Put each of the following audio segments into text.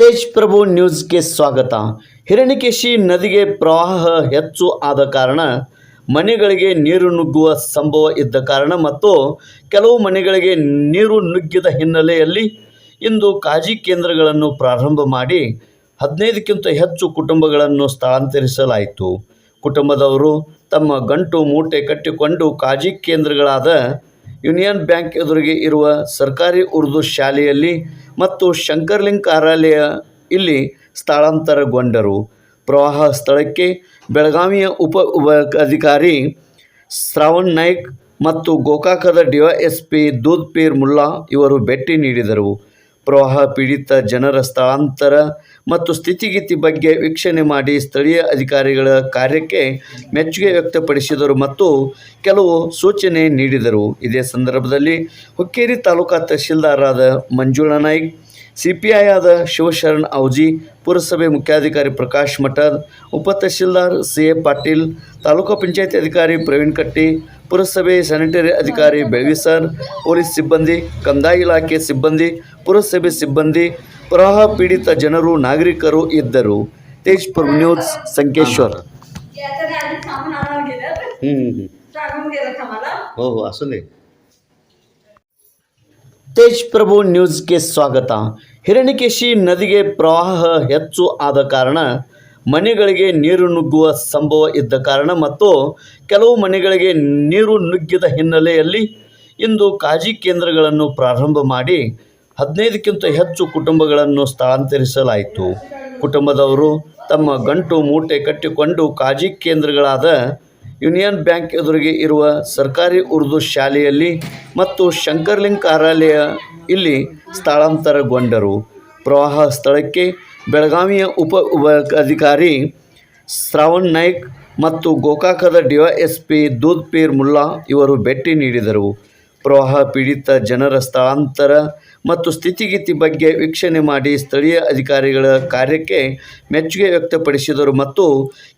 ತೇಜ್ ಪ್ರಭು ನ್ಯೂಸ್ಗೆ ಸ್ವಾಗತ. ಹಿರಣ್ಯಕೇಶಿ ನದಿಗೆ ಪ್ರವಾಹ ಹೆಚ್ಚು ಆದ ಕಾರಣ ಮನೆಗಳಿಗೆ ನೀರು ನುಗ್ಗುವ ಸಂಭವ ಇದ್ದ ಕಾರಣ ಮತ್ತು ಕೆಲವು ಮನೆಗಳಿಗೆ ನೀರು ನುಗ್ಗಿದ ಹಿನ್ನೆಲೆಯಲ್ಲಿ ಇಂದು ಕಾಜಿ ಕೇಂದ್ರಗಳನ್ನು ಪ್ರಾರಂಭ ಮಾಡಿ ಹದಿನೈದಕ್ಕಿಂತ ಹೆಚ್ಚು ಕುಟುಂಬಗಳನ್ನು ಸ್ಥಳಾಂತರಿಸಲಾಯಿತು. ಕುಟುಂಬದವರು ತಮ್ಮ ಗಂಟು ಮೂಟೆ ಕಟ್ಟಿಕೊಂಡು ಕಾಜಿ ಕೇಂದ್ರಗಳಾದ ಯೂನಿಯನ್ ಬ್ಯಾಂಕ್ ಎದುರಿಗೆ ಇರುವ ಸರ್ಕಾರಿ ಉರ್ದು ಶಾಲೆಯಲ್ಲಿ ಮತ್ತು ಶಂಕರ್ಲಿಂಗ್ ಕಾರ್ಯಾಲಯ ಇಲ್ಲಿ ಸ್ಥಳಾಂತರಗೊಂಡರು. ಪ್ರವಾಹ ಸ್ಥಳಕ್ಕೆ ಬೆಳಗಾವಿಯ ಉಪ ಅಧಿಕಾರಿ ಶ್ರಾವಣ್ ನಾಯ್ಕ್ ಮತ್ತು ಗೋಕಾಕದ ಡಿವೈಎಸ್ಪಿ ದೂದ್ ಪೀರ್ ಮುಲ್ಲಾ ಇವರು ಭೇಟಿ ನೀಡಿದರು. ಪ್ರವಾಹ ಪೀಡಿತ ಜನರ ಸ್ಥಳಾಂತರ ಮತ್ತು ಸ್ಥಿತಿಗತಿ ಬಗ್ಗೆ ವೀಕ್ಷಣೆ ಮಾಡಿ ಸ್ಥಳೀಯ ಅಧಿಕಾರಿಗಳ ಕಾರ್ಯಕ್ಕೆ ಮೆಚ್ಚುಗೆ ವ್ಯಕ್ತಪಡಿಸಿದರು ಮತ್ತು ಕೆಲವು ಸೂಚನೆ ನೀಡಿದರು. ಇದೇ ಸಂದರ್ಭದಲ್ಲಿ ಹುಕ್ಕೇರಿ ತಾಲೂಕಾ ತಹಶೀಲ್ದಾರಾದ Manjula Naik C P I ಆದ ಶಿವಶರಣ್ ಔಜಿ ಪುರಸಭೆ ಮುಖ್ಯಾಧಿಕಾರಿ ಪ್ರಕಾಶ್ ಮಠದ್ ಉಪ ತಹಶೀಲ್ದಾರ್ ಸಿ ಎ ಪಾಟೀಲ್ ತಾಲೂಕು ಪಂಚಾಯತಿ ಅಧಿಕಾರಿ ಪ್ರವೀಣ್ ಕಟ್ಟಿ ಪುರಸಭೆ ಸ್ಯಾನಿಟರಿ ಅಧಿಕಾರಿ ಬೆಳವಿ ಸರ್ ಪೊಲೀಸ್ ಸಿಬ್ಬಂದಿ ಕಂದಾಯ ಇಲಾಖೆ ಸಿಬ್ಬಂದಿ ಪುರಸಭೆ ಸಿಬ್ಬಂದಿ ಪ್ರವಾಹ ಪೀಡಿತ ಜನರು ನಾಗರಿಕರು ಇದ್ದರು ತೇಜ್ಪುರ್ ನ್ಯೂಸ್ ಸಂಕೇಶ್ವರ್ याच्याने आधी सामान आणायला गेलं ಹ್ಞೂ ಹ್ಞೂ सांगून गेलं का मला हो हो असू दे ತೇಜ್ ಪ್ರಭು ನ್ಯೂಸ್ಗೆ ಸ್ವಾಗತ ಹಿರಣ್ಯಕೇಶಿ ನದಿಗೆ ಪ್ರವಾಹ ಹೆಚ್ಚು ಆದ ಕಾರಣ ಮನೆಗಳಿಗೆ ನೀರು ನುಗ್ಗುವ ಸಂಭವ ಇದ್ದ ಕಾರಣ ಮತ್ತು ಕೆಲವು ಮನೆಗಳಿಗೆ ನೀರು ನುಗ್ಗಿದ ಹಿನ್ನೆಲೆಯಲ್ಲಿ ಇಂದು ಕಾಜಿ ಕೇಂದ್ರಗಳನ್ನು ಪ್ರಾರಂಭ ಮಾಡಿ ಹದಿನೈದಕ್ಕಿಂತ ಹೆಚ್ಚು ಕುಟುಂಬಗಳನ್ನು ಸ್ಥಳಾಂತರಿಸಲಾಯಿತು. ಕುಟುಂಬದವರು ತಮ್ಮ ಗಂಟು ಮೂಟೆ ಕಟ್ಟಿಕೊಂಡು ಕಾಜಿ ಕೇಂದ್ರಗಳಾದ ಯೂನಿಯನ್ ಬ್ಯಾಂಕ್ ಎದುರಿಗೆ ಇರುವ ಸರ್ಕಾರಿ ಉರ್ದು ಶಾಲೆಯಲ್ಲಿ ಮತ್ತು ಶಂಕರ್ಲಿಂಗ್ ಕಾರ್ಯಾಲಯ ಇಲ್ಲಿ ಸ್ಥಳಾಂತರಗೊಂಡರು. ಪ್ರವಾಹ ಸ್ಥಳಕ್ಕೆ ಬೆಳಗಾವಿಯ ಉಪ ಅಧಿಕಾರಿ ಶ್ರಾವಣ್ ನಾಯ್ಕ್ ಮತ್ತು ಗೋಕಾಕದ ಡಿವೈಎಸ್ಪಿ ದೂದ್ ಪೀರ್ ಮುಲ್ಲಾ ಇವರು ಭೇಟಿ ನೀಡಿದರು. ಪ್ರವಾಹ ಪೀಡಿತ ಜನರ ಸ್ಥಳಾಂತರ ಮತ್ತು ಸ್ಥಿತಿಗತಿ ಬಗ್ಗೆ ವೀಕ್ಷಣೆ ಮಾಡಿ ಸ್ಥಳೀಯ ಅಧಿಕಾರಿಗಳ ಕಾರ್ಯಕ್ಕೆ ಮೆಚ್ಚುಗೆ ವ್ಯಕ್ತಪಡಿಸಿದರು ಮತ್ತು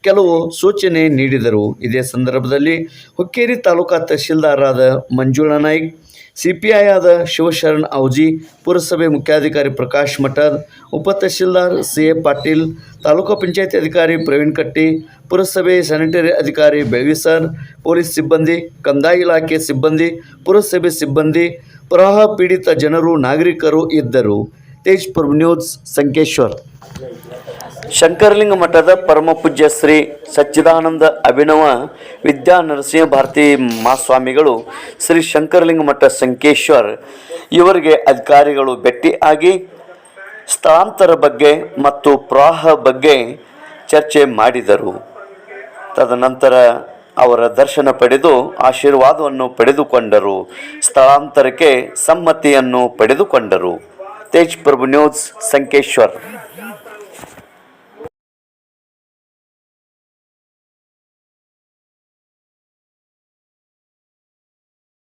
ಕೆಲವು ಸೂಚನೆ ನೀಡಿದರು. ಇದೇ ಸಂದರ್ಭದಲ್ಲಿ Hukkeri taluka ತಹಶೀಲ್ದಾರಾದ Manjula Naik C P I ಆದ ಶಿವಶರಣ್ ಔಜಿ, ಪುರಸಭೆ ಮುಖ್ಯಾಧಿಕಾರಿ ಪ್ರಕಾಶ್ ಮಠದ್, ಉಪ ತಹಶೀಲ್ದಾರ್ ಸಿ ಎ ಪಾಟೀಲ್, ತಾಲೂಕು ಪಂಚಾಯತಿ ಅಧಿಕಾರಿ ಪ್ರವೀಣ್ ಕಟ್ಟಿ, ಪುರಸಭೆ ಸ್ಯಾನಿಟರಿ ಅಧಿಕಾರಿ ಬೆಳವಿ ಸರ್, ಪೊಲೀಸ್ ಸಿಬ್ಬಂದಿ, ಕಂದಾಯ ಇಲಾಖೆ ಸಿಬ್ಬಂದಿ, ಪುರಸಭೆ ಸಿಬ್ಬಂದಿ, ಪ್ರವಾಹ ಪೀಡಿತ ಜನರು, ನಾಗರಿಕರು ಇದ್ದರು. ತೇಜ್ಪುರ್ ನ್ಯೂಸ್, ಸಂಕೇಶ್ವರ್. ಶಂಕರಲಿಂಗ ಮಠದ ಪರಮಪೂಜ್ಯ ಶ್ರೀ ಸಚ್ಚಿದಾನಂದ ಅಭಿನವ ವಿದ್ಯಾ ನರಸಿಂಹ ಭಾರತಿ ಮಾಸ್ವಾಮಿಗಳು ಶ್ರೀ ಶಂಕರಲಿಂಗ ಮಠ ಸಂಕೇಶ್ವರ್. ಇವರಿಗೆ ಅಧಿಕಾರಿಗಳು ಭೇಟಿ ಆಗಿ ಸ್ಥಳಾಂತರ ಬಗ್ಗೆ ಮತ್ತು ಪ್ರವಾಹ ಬಗ್ಗೆ ಚರ್ಚೆ ಮಾಡಿದರು. ತದನಂತರ ಅವರ ದರ್ಶನ ಪಡೆದು ಆಶೀರ್ವಾದವನ್ನು ಪಡೆದುಕೊಂಡರು. ಸ್ಥಳಾಂತರಕ್ಕೆ ಸಮ್ಮತಿಯನ್ನು ಪಡೆದುಕೊಂಡರು. ತೇಜ್ ಪ್ರಭು ನ್ಯೂಸ್ ಸಂಕೇಶ್ವರ್.